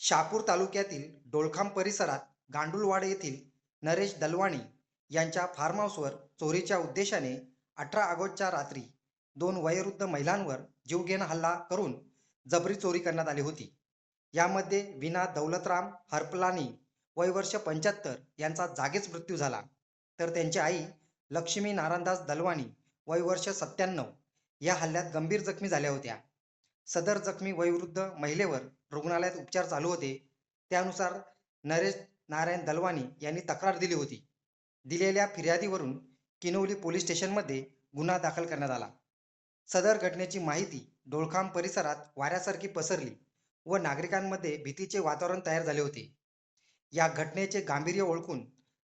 शापूर तालुक्यातील डोळखाम परिसरात गांडुलवाड येथील नरेश दलवाणी यांच्या फार्म हाऊसवर चोरीच्या उद्देशाने अठरा ऑगस्टच्या रात्री दोन वयोवृद्ध महिलांवर जीवघेणा हल्ला करून जबरी चोरी करण्यात आली होती. यामध्ये विना दौलतराम हरपलानी वयवर्ष पंच्याहत्तर यांचा जागीच मृत्यू झाला. तर त्यांची आई लक्ष्मी नारायणदास दलवाणी वयवर्ष सत्त्याण्णव या हल्ल्यात गंभीर जखमी झाल्या होत्या. सदर जखमी वयोवृद्ध महिलेवर रुग्णालयात उपचार चालू होते. त्यानुसार नरेश नारायण दलवानी यांनी तक्रार दिली होती. दिलेल्या फिर्यादीवरून किनवली पोलीस स्टेशनमध्ये गुन्हा दाखल करण्यात आला. सदर घटनेची माहिती डोळखाम परिसरात वाऱ्यासारखी पसरली व नागरिकांमध्ये भीतीचे वातावरण तयार झाले होते. या घटनेचे गांभीर्य ओळखून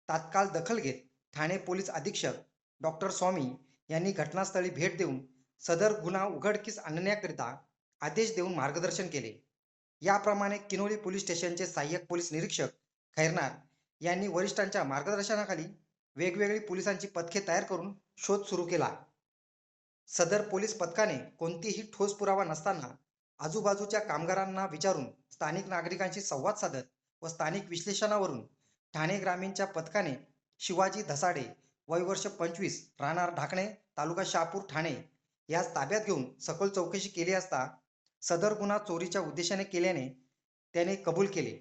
तात्काळ दखल घेत ठाणे पोलीस अधीक्षक डॉक्टर स्वामी यांनी घटनास्थळी भेट देऊन सदर गुन्हा उघडकीस आणण्याकरिता आदेश देऊन मार्गदर्शन केले. याप्रमाणे किनोली पोलीस स्टेशनचे सहाय्यक पोलीस निरीक्षक खैरनार यांनी वरिष्ठांच्या मार्गदर्शनाखाली वेगवेगळी पोलिसांची पथके तयार करून शोध सुरू केला. सदर पोलीस पथकाने कोणतीही ठोस पुरावा नसताना आजूबाजूच्या कामगारांना विचारून स्थानिक नागरिकांशी संवाद साधत व स्थानिक विश्लेषणावरून ठाणे ग्रामीणच्या पथकाने शिवाजी धसाडे वयवर्ष पंचवीस राहणार ढाकणे तालुका शहापूर ठाणे यास ताब्यात घेऊन सखोल चौकशी केली असता सदर गुन्हा चोरीच्या उद्देशाने केल्याने त्याने कबूल केले.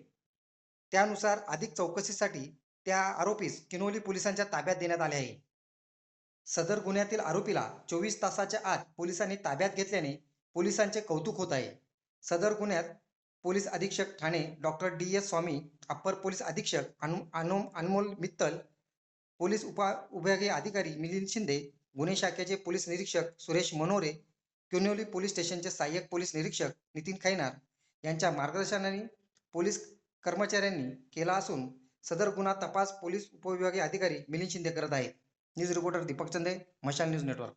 त्यानुसार अधिक चौकशीसाठी त्या आरोपीस किनोली पोलिसांच्या ताब्यात देण्यात आले आहे. सदर गुन्ह्यातील आरोपीला चोवीस तासाच्या आत पोलिसांनी ताब्यात घेतल्याने पोलिसांचे कौतुक होत आहे. सदर गुन्ह्यात पोलीस अधीक्षक Thane doctor D S Swami upper police अधीक्षक अनु अनमोल मित्तल पोलीस उपा विभागीय अधिकारी मिलिंद शिंदे गुन्हे शाखेचे पोलीस निरीक्षक सुरेश मनोरे किनोली पोलीस स्टेशनचे सहाय्यक पोलीस निरीक्षक नितीन खैनार यांच्या मार्गदर्शनाने पोलीस कर्मचाऱ्यांनी केला असून सदर गुन्हा तपास पोलीस उपविभागीय अधिकारी मिलिंद शिंदे करत आहेत. न्यूज रिपोर्टर दीपक चंदे मशाल न्यूज नेटवर्क.